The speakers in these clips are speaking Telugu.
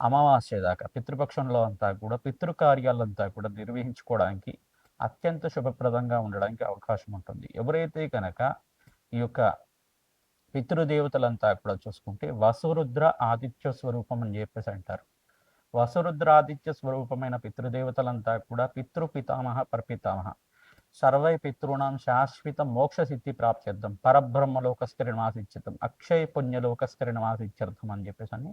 అమావాస్య దాకా పితృపక్షంలో అంతా కూడా పితృకార్యాలంతా కూడా నిర్వహించుకోవడానికి అత్యంత శుభప్రదంగా ఉండడానికి అవకాశం ఉంటుంది. ఎవరైతే కనుక ఈ యొక్క పితృదేవతలంతా కూడా చూసుకుంటే వసురుద్ర ఆదిత్య స్వరూపం అని చెప్పేసి అంటారు. వసురుద్ర ఆదిత్య స్వరూపమైన పితృదేవతలంతా కూడా పితృ పితామహ పరపితామహ. సర్వై పితృణాం శాశ్వత మోక్ష సిద్ధి ప్రాప్త్యర్థం పరబ్రహ్మలోకస్థిరణమాసిత్యర్థం అక్షయ పుణ్యలోకస్థిరణమాసిత్యర్థం అని చెప్పేసి అని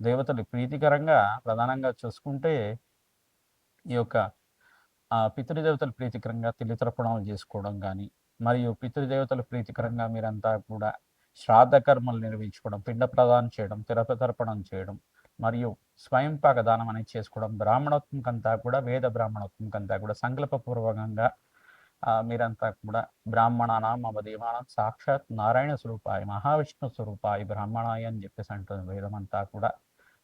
దేవతలు ప్రీతికరంగా ప్రధానంగా చూసుకుంటే ఈ యొక్క పితృదేవతలు ప్రీతికరంగా తిలితర్పణాలు చేసుకోవడం కానీ మరియు పితృదేవతలు ప్రీతికరంగా మీరంతా కూడా శ్రాద్ధ కర్మలు నిర్వహించుకోవడం పిండ ప్రదానం చేయడం తిరపతర్పణం చేయడం మరియు స్వయం దానం అనేది చేసుకోవడం బ్రాహ్మణోత్మకంతా కూడా వేద బ్రాహ్మణోత్మకంతా కూడా సంకల్పపూర్వకంగా మీరంతా కూడా బ్రాహ్మణానాం మమ సాక్షాత్ నారాయణ స్వరూపాయి మహావిష్ణు స్వరూపాయి బ్రాహ్మణాయ అని చెప్పేసి అంటుంది వేదం అంతా కూడా.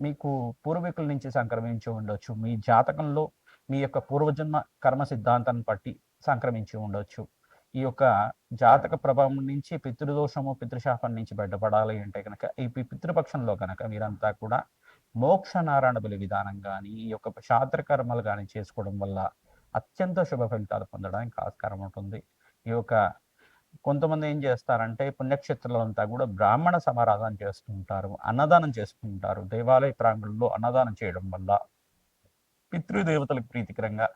మీకు పూర్వీకుల నుంచి సంక్రమించి ఉండొచ్చు. మీ జాతకంలో మీ యొక్క పూర్వజన్మ కర్మ సిద్ధాంతాన్ని బట్టి సంక్రమించి ఉండొచ్చు. ఈ యొక్క జాతక ప్రభావం నుంచి పితృదోషము పితృశాపం నుంచి బయటపడాలి అంటే కనుక ఈ పితృపక్షంలో కనుక మీరంతా కూడా మోక్ష నారాయణ బలి విధానం కానీ ఈ యొక్క శాస్త్ర కర్మలు కానీ చేసుకోవడం వల్ల అత్యంత శుభ ఫలితాలు పొందడానికి ఆస్కారం ఉంటుంది. ఈ యొక్క కొంతమంది ఏం చేస్తారంటే పుణ్యక్షేత్రాలంతా కూడా బ్రాహ్మణ సమారాధన చేస్తుంటారు అన్నదానం చేసుకుంటారు దేవాలయ ప్రాంగణంలో అన్నదానం చేయడం వల్ల పితృదేవతలకు ప్రీతికరంగా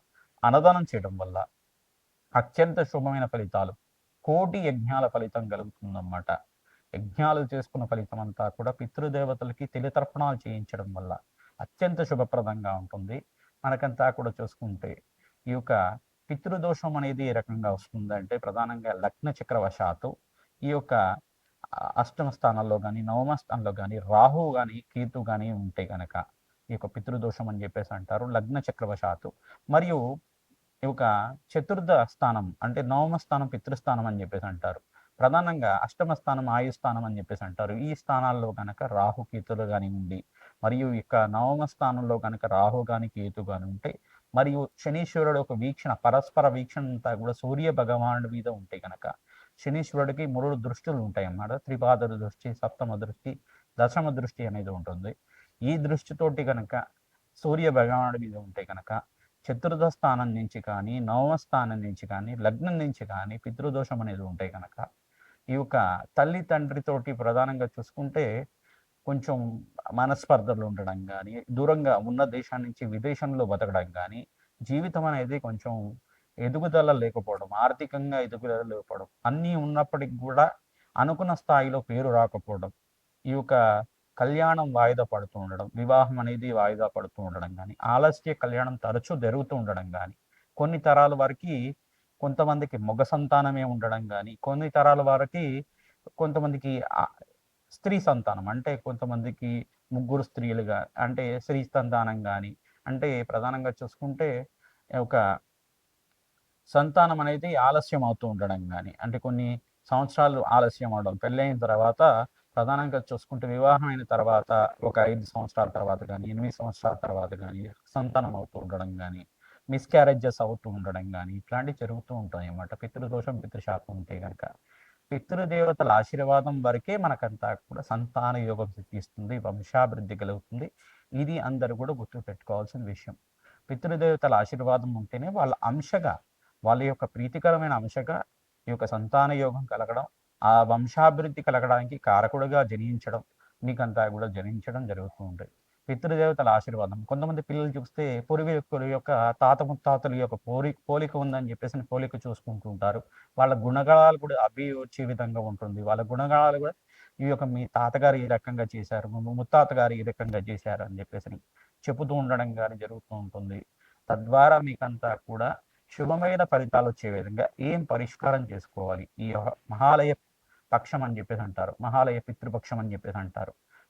అన్నదానం చేయడం వల్ల అత్యంత శుభమైన ఫలితాలు కోటి యజ్ఞాల ఫలితం కలుగుతుందన్నమాట. యజ్ఞాలు చేసుకున్న ఫలితం అంతా కూడా పితృదేవతలకి తెలితర్పణాలు చేయించడం వల్ల అత్యంత శుభప్రదంగా ఉంటుంది. మనకంతా కూడా చూసుకుంటే ఈ యొక్క పితృదోషం అనేది ఏ రకంగా వస్తుందంటే ప్రధానంగా లగ్న చక్రవశాత్తు ఈ యొక్క అష్టమ స్థానాల్లో కానీ నవమ స్థానంలో కానీ రాహు కానీ కేతు కానీ ఉంటే కనుక ఈ యొక్క పితృదోషం అని చెప్పేసి అంటారు లగ్న చక్రవశాత్తు. మరియు ఈ యొక్క చతుర్థ స్థానం అంటే నవమ స్థానం పితృస్థానం అని చెప్పేసి అంటారు. ప్రధానంగా అష్టమ స్థానం ఆయు స్థానం అని చెప్పేసి అంటారు. ఈ స్థానాల్లో కనుక రాహు కేతులు కానీ ఉండి మరియు ఇక నవమ స్థానంలో కనుక రాహు కానీ కేతు కానీ ఉంటే మరియు శనీశ్వరుడు ఒక వీక్షణ పరస్పర వీక్షణ అంతా కూడా సూర్య భగవానుడి మీద ఉంటే కనుక శనీశ్వరుడికి మూడు దృష్టిలు ఉంటాయి అన్నమాట త్రిపాదరు దృష్టి సప్తమ దృష్టి దశమ దృష్టి అనేది ఉంటుంది. ఈ దృష్టితోటి కనుక సూర్య భగవానుడి మీద ఉంటే కనుక చతుర్థ స్థానం నుంచి కానీ నవమ స్థానం నుంచి కానీ లగ్నం నుంచి కానీ పితృదోషం అనేది ఉంటే కనుక ఈ యొక్క తల్లి తండ్రితోటి ప్రధానంగా చూసుకుంటే కొంచెం మనస్పర్ధలు ఉండడం కానీ దూరంగా ఉన్న దేశం నుంచి విదేశంలో బతకడం కానీ జీవితం అనేది కొంచెం ఎదుగుదల లేకపోవడం ఆర్థికంగా ఎదుగుదల లేకపోవడం అన్నీ ఉన్నప్పటికి కూడా అనుకున్న స్థాయిలో పేరు రాకపోవడం ఈ యొక్క కళ్యాణం వాయిదా పడుతూ ఉండడం వివాహం అనేది వాయిదా పడుతూ ఉండడం కానీ ఆలస్య కళ్యాణం తరచూ జరుగుతూ ఉండడం కానీ కొన్ని తరాల వారికి కొంతమందికి మగ సంతానమే ఉండడం కానీ కొన్ని తరాల వారికి కొంతమందికి స్త్రీ సంతానం అంటే కొంతమందికి ముగ్గురు స్త్రీలుగా అంటే స్త్రీ సంతానం కానీ అంటే ప్రధానంగా చూసుకుంటే ఒక సంతానం అనేది ఆలస్యం అవుతూ ఉండడం కానీ అంటే కొన్ని సంవత్సరాలు ఆలస్యం అవడం పెళ్ళైన తర్వాత ప్రధానంగా చూసుకుంటే వివాహం అయిన తర్వాత ఒక ఐదు సంవత్సరాల తర్వాత కానీ ఎనిమిది సంవత్సరాల తర్వాత కానీ సంతానం అవుతూ ఉండడం కానీ మిస్క్యారేజెస్ అవుతూ ఉండడం కానీ ఇట్లాంటివి జరుగుతూ ఉంటాయి అన్నమాట పితృదోషం పితృశాపం ఉంటే కనుక పితృదేవతల ఆశీర్వాదం వరకే మనకంతా కూడా సంతాన యోగం సిద్ధిస్తుంది వంశాభివృద్ధి కలుగుతుంది. ఇది అందరూ కూడా గుర్తు పెట్టుకోవాల్సిన విషయం. పితృదేవతల ఆశీర్వాదం ఉంటేనే వాళ్ళ అంశగా వాళ్ళ యొక్క ప్రీతికరమైన అంశగా ఈ యొక్క సంతాన యోగం కలగడం ఆ వంశాభివృద్ధి కలగడానికి కారకుడుగా జనించడం మీకంతా కూడా జనించడం జరుగుతూ ఉంటుంది. పితృదేవతల ఆశీర్వాదం. కొంతమంది పిల్లలు చూస్తే పూర్వీకుల యొక్క తాత ముత్తాతల యొక్క పోలి పోలిక ఉందని చెప్పేసి పోలిక చూసుకుంటూ ఉంటారు. వాళ్ళ గుణగణాలు కూడా అవి వచ్చే విధంగా ఉంటుంది. వాళ్ళ గుణగణాలు కూడా ఈ యొక్క మీ తాతగారు ఈ రకంగా చేశారు ముత్తాత గారు ఈ రకంగా చేశారు అని చెప్పేసి చెబుతూ ఉండడం కానీ జరుగుతూ ఉంటుంది. తద్వారా మీకంతా కూడా శుభమైన ఫలితాలు వచ్చే విధంగా ఏం పరిష్కారం చేసుకోవాలి? ఈ మహాలయ పక్షం అని చెప్పేసి అంటారు. మహాలయ పితృపక్షం అని చెప్పేసి అంటారు.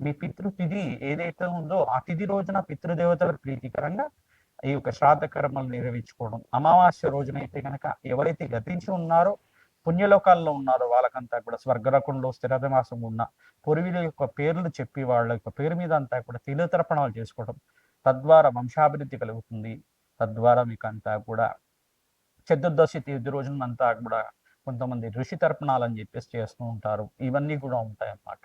మీ పితృతిథి ఏదైతే ఉందో ఆ తిథి రోజున పితృదేవతలకు ప్రీతికరంగా ఈ యొక్క శ్రాద్ధ కర్మలు నిర్వహించుకోవడం. అమావాస్య రోజున అయితే కనుక ఎవరైతే గతించి ఉన్నారో పుణ్యలోకాల్లో ఉన్నారో వాళ్ళకంతా కూడా స్వర్గరకంలో స్థిరమాసం ఉన్న పూర్వీల యొక్క పేర్లు చెప్పి వాళ్ళ యొక్క పేరు మీద అంతా కూడా తిలతర్పణాలు చేసుకోవడం తద్వారా వంశాభివృద్ధి కలుగుతుంది. తద్వారా మీకు అంతా కూడా చతుర్దశి తీర్థి రోజునంతా కూడా కొంతమంది ఋషి తర్పణాలు అని చెప్పేసి చేస్తూ ఉంటారు. ఇవన్నీ కూడా ఉంటాయి అన్నమాట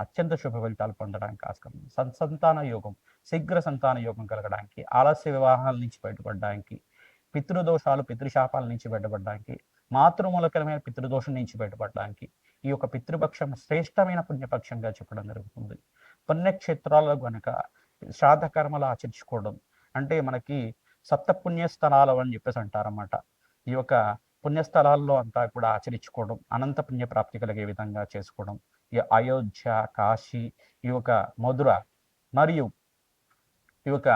అత్యంత శుభ ఫలితాలు పొందడానికి ఆస్కారం ఉంది. యోగం శీఘ్ర సంతాన యోగం కలగడానికి ఆలస్య వివాహాల నుంచి బయటపడడానికి పితృదోషాలు పితృశాపాల నుంచి బయటపడడానికి మాతృమూలకరమైన పితృదోషం నుంచి బయటపడడానికి ఈ యొక్క పితృపక్షం శ్రేష్టమైన పుణ్యపక్షంగా చెప్పడం జరుగుతుంది పుణ్యక్షేత్రాల్లో గనుక శ్రాద్ధకర్మలు ఆచరించుకోవడం అంటే మనకి సప్త పుణ్యస్థలాలు అని చెప్పేసి అంటారన్నమాట ఈ యొక్క పుణ్యస్థలాల్లో అంతా కూడా ఆచరించుకోవడం అనంత పుణ్య ప్రాప్తి కలిగే విధంగా చేసుకోవడం ఈ అయోధ్య కాశీ ఈ యొక్క మధుర మరియు ఈ యొక్క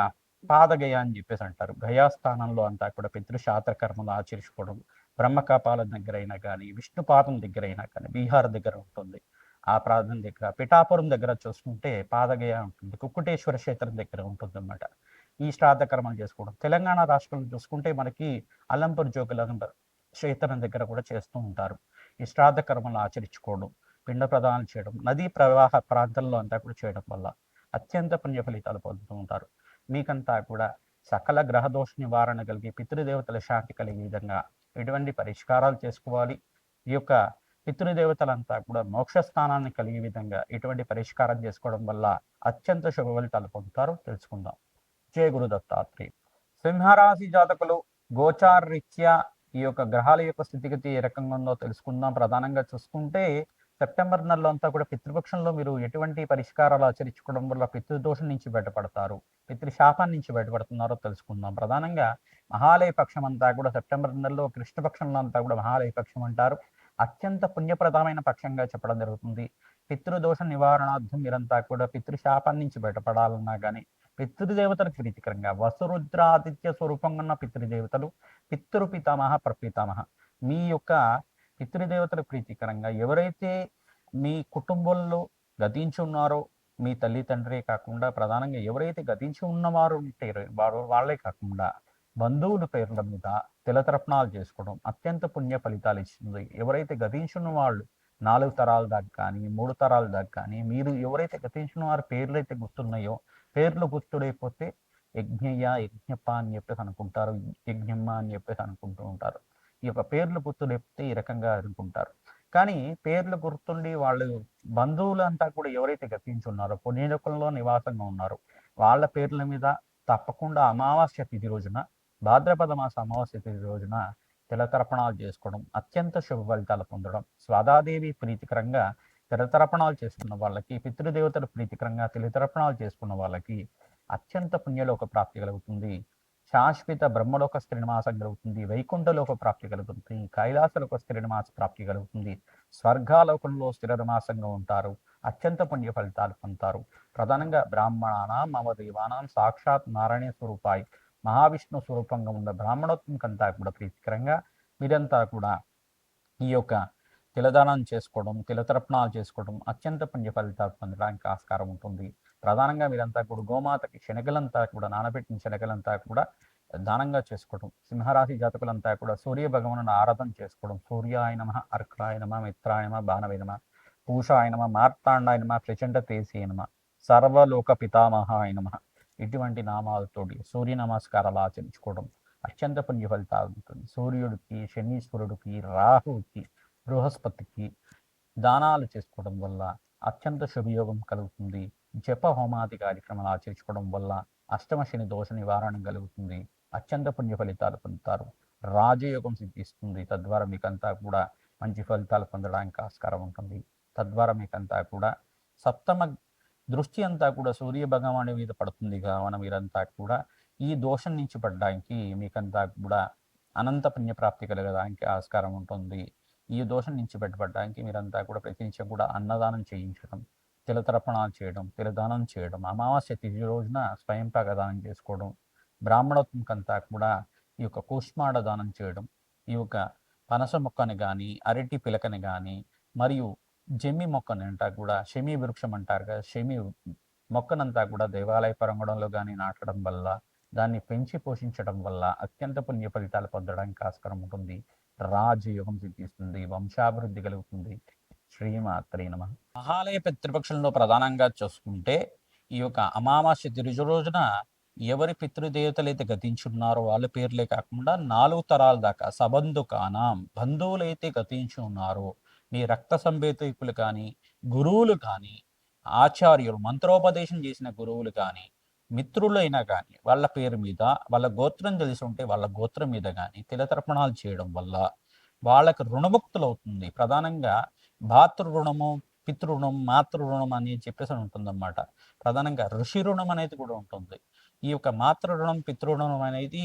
పాదగయ అని చెప్పేసి అంటారు. గయాస్థానంలో అంతా కూడా పితృశాస్త్ర కర్మలు ఆచరించుకోవడం బ్రహ్మకాపాల దగ్గర అయినా కానీ విష్ణుపాదం దగ్గర అయినా కానీ బీహార్ దగ్గర ఉంటుంది. ఆ ప్రాంతం దగ్గర పిఠాపురం దగ్గర చూసుకుంటే పాదగయ ఉంటుంది. కుక్కుటేశ్వర క్షేత్రం దగ్గర ఉంటుంది అన్నమాట ఈ శ్రాద్ధ కర్మలు చేసుకోవడం. తెలంగాణ రాష్ట్రంలో చూసుకుంటే మనకి అల్లంపూర్ జోగులంబర్ క్షేత్రం దగ్గర కూడా చేస్తూ ఉంటారు. ఈ శ్రాద్ధ కర్మలు ఆచరించుకోవడం. పిండ ప్రదానం చేయడం నదీ ప్రవాహ ప్రాంతంలో అంతా కూడా చేయడం వల్ల అత్యంత పుణ్య ఫలితాలు పొందుతూ ఉంటారు. మీకంతా కూడా సకల గ్రహ దోష నివారణ కలిగి పితృదేవతల శాంతి కలిగే విధంగా ఎటువంటి పరిష్కారాలు చేసుకోవాలి? ఈ యొక్క పితృదేవతలంతా కూడా మోక్ష స్థానాన్ని కలిగే విధంగా ఎటువంటి పరిష్కారం చేసుకోవడం వల్ల అత్యంత శుభ ఫలితాలు పొందుతారు తెలుసుకుందాం. జయ గురు దత్తాత్రేయ. సింహరాశి జాతకులు గోచార రీత్యా ఈ యొక్క గ్రహాల యొక్క స్థితిగతి ఏ రకంగా ఉందో తెలుసుకుందాం. ప్రధానంగా చూసుకుంటే సెప్టెంబర్ నెలలో అంతా కూడా పితృపక్షంలో మీరు ఎటువంటి పరిష్కారాలు ఆచరించుకోవడం వల్ల పితృదోషం నుంచి బయటపడతారు? పితృశాపం నుంచి బయటపడుతున్నారో తెలుసుకుందాం. ప్రధానంగా మహాలయ పక్షం అంతా కూడా సెప్టెంబర్ నెలలో కృష్ణపక్షంలో అంతా కూడా మహాలయ పక్షం అంటారు. అత్యంత పుణ్యప్రదమైన పక్షంగా చెప్పడం జరుగుతుంది. పితృదోష నివారణార్థం మీరంతా కూడా పితృశాపం నుంచి బయటపడాలన్నా కానీ పితృదేవతలకు ప్రీతికరంగా వసురుద్రాదిత్య స్వరూపంగా ఉన్న పితృదేవతలు పితృ పితామహ ప్రపితామహ మీ యొక్క పితృదేవతల ప్రీతికరంగా ఎవరైతే మీ కుటుంబంలో గతించి ఉన్నారో మీ తల్లిదండ్రే కాకుండా ప్రధానంగా ఎవరైతే గతించి ఉన్నవారు ఉంటారో వారు వాళ్ళే కాకుండా బంధువుల పేర్ల మీద తిలతర్పణాలు చేసుకోవడం అత్యంత పుణ్య ఫలితాలు ఇస్తుంది. ఎవరైతే గతించున్న వాళ్ళు నాలుగు తరాల దాకా కానీ మూడు తరాల దాకా కానీ మీరు ఎవరైతే గతించిన వారి పేర్లు అయితే గుర్తున్నాయో పేర్లు గుర్తుడైపోతే యజ్ఞయ్య యజ్ఞప్ప అని చెప్పేసి అనుకుంటారు యజ్ఞమ్మ అని చెప్పేసి అనుకుంటూ ఉంటారు. ఈ యొక్క పేర్లు లేపితే ఈ రకంగా అనుకుంటారు. కానీ పేర్లు గుర్తుండి వాళ్ళు బంధువులంతా కూడా ఎవరైతే గతించున్నారో పుణ్యకులంలో నివాసంగా ఉన్నారో వాళ్ళ పేర్ల మీద తప్పకుండా అమావాస్య తిథి రోజున భాద్రపద మాస అమావాస్య తిథి రోజున తిలతర్పణాలు చేసుకోవడం అత్యంత శుభ ఫలితాలు పొందడం స్వాదాదేవి ప్రీతికరంగా తిలతర్పణాలు చేసుకున్న వాళ్ళకి పితృదేవతలు ప్రీతికరంగా తిలతర్పణాలు చేసుకున్న వాళ్ళకి అత్యంత పుణ్యలోక ప్రాప్తి కలుగుతుంది. శాశ్వత బ్రహ్మలోక శ్రీనివాసం కలుగుతుంది వైకుంఠలోక ప్రాప్తి కలుగుతుంది కైలాసలోక శ్రీనివాస ప్రాప్తి కలుగుతుంది స్వర్గాలోకంలో స్థిర ఉంటారు అత్యంత పుణ్య ఫలితాలు పొందుతారు. ప్రధానంగా బ్రాహ్మణానాం మమ దేవానాం సాక్షాత్ నారాయణ స్వరూపాయి మహావిష్ణు స్వరూపంగా ఉన్న బ్రాహ్మణోత్మకంతా కూడా ప్రీతికరంగా మీరంతా కూడా ఈ యొక్క తిలదానం చేసుకోవడం తిలతర్పణాలు చేసుకోవడం అత్యంత పుణ్య ఫలితాలు పొందడానికి ఆస్కారం ఉంటుంది. ప్రధానంగా మీరంతా కూడా గోమాతకి శనగలంతా కూడా నానబెట్టిన శనగలంతా కూడా దానంగా చేసుకోవడం సింహరాశి జాతకులంతా కూడా సూర్య భగవాను ఆరాధన చేసుకోవడం. సూర్యాయనమ అర్కాయనమ మిత్రాయనమ నమ పూషాయనమ మార్తాండాయనమ ప్రచండ తేజీ సర్వలోక పితామహాయనమ ఇటువంటి నామాలతోటి సూర్య నమస్కారాలు ఆచరించుకోవడం అత్యంత పుణ్య ఫలితాలు ఉంటుంది. సూర్యుడికి శనీశ్వరుడికి రాహువుకి బృహస్పతికి దానాలు చేసుకోవడం వల్ల అత్యంత శుభయోగం కలుగుతుంది. జప హోమాది కార్యక్రమాలు ఆచరించుకోవడం వల్ల అష్టమ శని దోష నివారణ కలుగుతుంది. అత్యంత పుణ్య ఫలితాలు పొందుతారు. రాజయోగం సిద్ధిస్తుంది. తద్వారా మీకంతా కూడా మంచి ఫలితాలు పొందడానికి ఆస్కారం ఉంటుంది. తద్వారా మీకంతా కూడా సప్తమ దృష్టి అంతా కూడా సూర్య భగవాని మీద పడుతుంది. కావున మీరంతా కూడా ఈ దోషం నుంచి పడడానికి మీకంతా కూడా అనంత పుణ్యప్రాప్తి కలగడానికి ఆస్కారం ఉంటుంది. ఈ దోషం నుంచి బయటపడడానికి మీరంతా కూడా ప్రతినిత్యం కూడా అన్నదానం చేయించడం తిలతర్పణాలు చేయడం తిలదానం చేయడం అమావాస్య తిథి రోజున స్వయంపాక దానం చేసుకోవడం బ్రాహ్మణోత్మకంతా కూడా ఈ యొక్క కూష్మాడ దానం చేయడం ఈ యొక్క పనస మొక్కని కానీ అరటి పిలకని కానీ మరియు జమ్మి మొక్కని అంటా కూడా షమి వృక్షం అంటారు కదా షమి మొక్కనంతా కూడా దేవాలయ పరంగడంలో కానీ నాటడం వల్ల దాన్ని పెంచి పోషించడం వల్ల అత్యంత పుణ్య ఫలితాలు పొందడానికి ఆస్కారం ఉంటుంది. రాజయోగం సిద్ధిస్తుంది వంశాభివృద్ధి కలుగుతుంది. శ్రీమాత్రే నమ. మహాలయ పితృపక్షంలో ప్రధానంగా చూసుకుంటే ఈ యొక్క అమావాస్య తిరుజు రోజున ఎవరి పితృదేవతలు అయితే గతించున్నారో వాళ్ళ పేర్లే కాకుండా నాలుగు తరాల దాకా సబంధుకానాం బంధువులైతే గతించి ఉన్నారో మీ రక్త సంబేతికులు కానీ గురువులు కానీ ఆచార్యులు మంత్రోపదేశం చేసిన గురువులు కానీ మిత్రులైనా కానీ వాళ్ళ పేరు మీద వాళ్ళ గోత్రం తెలిసి ఉంటే వాళ్ళ గోత్రం మీద కానీ తిలతర్పణాలు చేయడం వల్ల వాళ్ళకు రుణముక్తులు అవుతుంది ప్రధానంగా భాతృ రుణము పితృ-రుణం, మాతృ-రుణం అని చెప్పేసి ఉంటుంది ఉంటుందన్నమాట. ప్రధానంగా ఋషి రుణం అనేది కూడా ఉంటుంది. ఈ యొక్క మాతృ రుణం, అనేది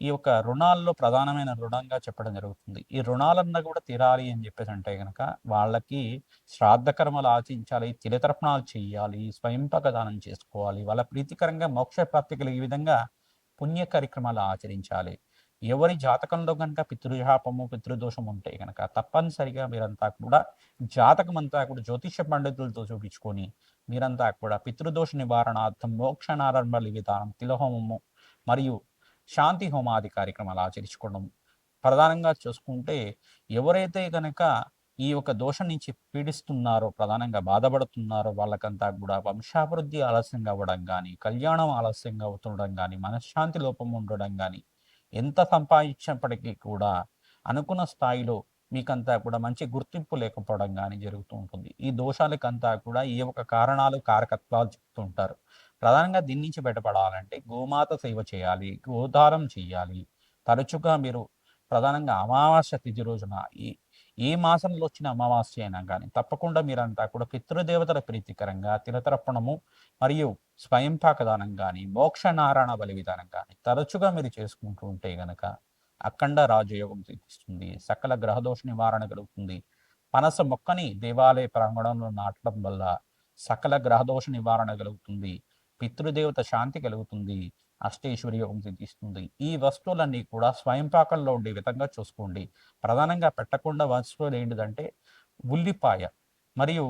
ఈ యొక్క రుణాల్లో ప్రధానమైన రుణంగా చెప్పడం జరుగుతుంది. ఈ రుణాలన్నా కూడా తీరాలి అని చెప్పేసి అంటే కనుక వాళ్ళకి శ్రాద్ధ కర్మలు ఆచరించాలి, తిలతర్పణాలు చేయాలి స్వయంపాక దానం చేసుకోవాలి. వాళ్ళ ప్రీతికరంగా మోక్ష ప్రాప్తి కలిగే విధంగా పుణ్య కార్యక్రమాలు ఆచరించాలి. ఎవరి జాతకంలో కనుక పితృశాపము, పితృదోషం ఉంటే కనుక తప్పనిసరిగా మీరంతా కూడా జాతకం అంతా కూడా జ్యోతిష పండితులతో చూపించుకొని మీరంతా కూడా పితృదోష నివారణార్థం మోక్ష నారంభలి విధానం తిలహోమము మరియు శాంతి హోమాది కార్యక్రమాలు ఆచరించుకోవడం ప్రధానంగా చూసుకుంటే ఎవరైతే కనుక ఈ యొక్క దోషం నుంచి పీడిస్తున్నారో ప్రధానంగా బాధపడుతున్నారో వాళ్ళకంతా కూడా వంశాభివృద్ధి ఆలస్యంగా అవ్వడం కానీ కళ్యాణం ఆలస్యంగా అవుతుండడం కానీ మనశ్శాంతి లోపం ఉండడం కానీ ఎంత సంపాదించినప్పటికీ కూడా అనుకున్న స్థాయిలో మీకంతా కూడా మంచి గుర్తింపు లేకపోవడం కానీ జరుగుతూ ఉంటుంది. ఈ దోషాలకంతా కూడా ఏ ఒక కారణాలు కారకత్వాలు చెప్తూ ఉంటారు. ప్రధానంగా దీని నుంచి బయటపడాలంటే గోమాత సేవ చేయాలి గోదారం చేయాలి. తరచుగా మీరు ప్రధానంగా అమావాస్య తిథి రోజున ఈ ఏ మాసంలో వచ్చిన అమావాస్య అయినా కానీ తప్పకుండా మీరంతా కూడా పితృదేవతల ప్రీతికరంగా తిలతర్పణము మరియు స్వయంపాక దానం కానీ మోక్ష నారాయణ బలి విధానం కానీ తరచుగా మీరు చేసుకుంటూ ఉంటే గనక అఖండ రాజయోగం సిద్ధిస్తుంది సకల గ్రహదోష నివారణ కలుగుతుంది. పనస మొక్కని దేవాలయ ప్రాంగణంలో నాటడం వల్ల సకల గ్రహదోష నివారణ కలుగుతుంది పితృదేవత శాంతి కలుగుతుంది అష్టేశ్వరి యోగం సిద్ధిస్తుంది. ఈ వస్తువులన్నీ కూడా స్వయంపాకంలో ఉండే విధంగా చూసుకోండి. ప్రధానంగా పెట్టకుండా వస్తువులు ఏంటిదంటే ఉల్లిపాయ మరియు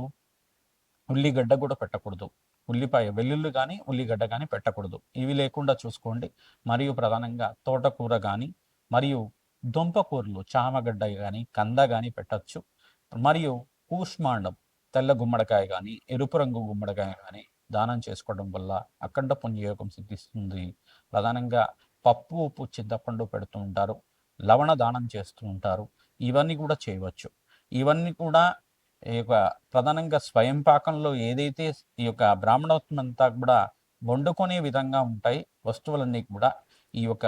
ఉల్లిగడ్డ కూడా పెట్టకూడదు. ఉల్లిపాయ వెల్లుల్లి కానీ ఉల్లిగడ్డ కానీ పెట్టకూడదు. ఇవి లేకుండా చూసుకోండి. మరియు ప్రధానంగా తోటకూర కానీ మరియు దుంపకూరలు చామగడ్డ కానీ కంద కానీ పెట్టచ్చు. మరియు కూష్మాండం తెల్ల గుమ్మడికాయ కానీ ఎరుపు రంగు గుమ్మడికాయ కానీ దానం చేసుకోవడం వల్ల అఖండ పుణ్యయోగం సిద్ధిస్తుంది. ప్రధానంగా పప్పు ఉప్పు చింతపండు పెడుతూ ఉంటారు. లవణ దానం చేస్తూ ఉంటారు. ఇవన్నీ కూడా చేయవచ్చు. ఇవన్నీ కూడా ఈ యొక్క ప్రధానంగా స్వయం పాకంలో ఏదైతే ఈ యొక్క బ్రాహ్మణోత్వం అంతా కూడా వండుకునే విధంగా ఉంటాయి వస్తువులన్నీ కూడా ఈ యొక్క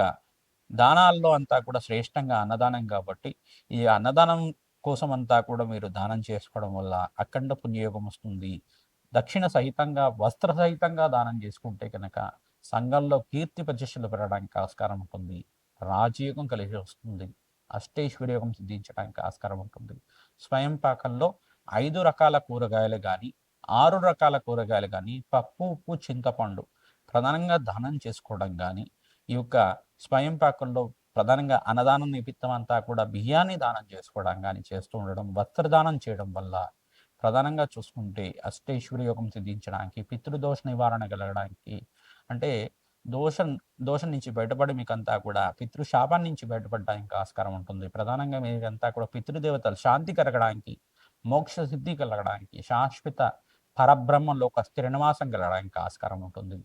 దానాల్లో అంతా కూడా శ్రేష్టంగా అన్నదానం కాబట్టి ఈ అన్నదానం కోసం అంతా కూడా మీరు దానం చేసుకోవడం వల్ల అఖండ పుణ్యయోగం వస్తుంది. దక్షిణ సహితంగా వస్త్ర సహితంగా దానం చేసుకుంటే కనుక సంఘంలో కీర్తి ప్రతిష్టలు పెరగడానికి ఆస్కారం ఉంటుంది. రాజయోగం కలిసి వస్తుంది. అష్టైశ్వర్యోగం సిద్ధించడానికి ఆస్కారం ఉంటుంది. స్వయం పాకంలో ఐదు రకాల కూరగాయలు కానీ ఆరు రకాల కూరగాయలు కానీ పప్పు ఉప్పు చింతపండు ప్రధానంగా దానం చేసుకోవడం కానీ ఈ యొక్క స్వయం పాకంలో ప్రధానంగా అన్నదానం నిమిత్తం అంతా కూడా బియ్యాన్ని దానం చేసుకోవడం కానీ చేస్తూ ఉండడం వస్త్రదానం చేయడం వల్ల ప్రధానంగా చూసుకుంటే అష్టేశ్వరి యోగం సిద్ధించడానికి పితృదోష నివారణ కలగడానికి అంటే దోషం దోషం నుంచి బయటపడి మీకంతా కూడా పితృశాపం నుంచి బయటపడడానికి ఆస్కారం ఉంటుంది. ప్రధానంగా మీరంతా కూడా పితృదేవతలు శాంతి కలగడానికి మోక్ష సిద్ధి కలగడానికి శాశ్వత పరబ్రహ్మంలో ఒక స్థిరనివాసం కలగడానికి ఆస్కారం ఉంటుంది.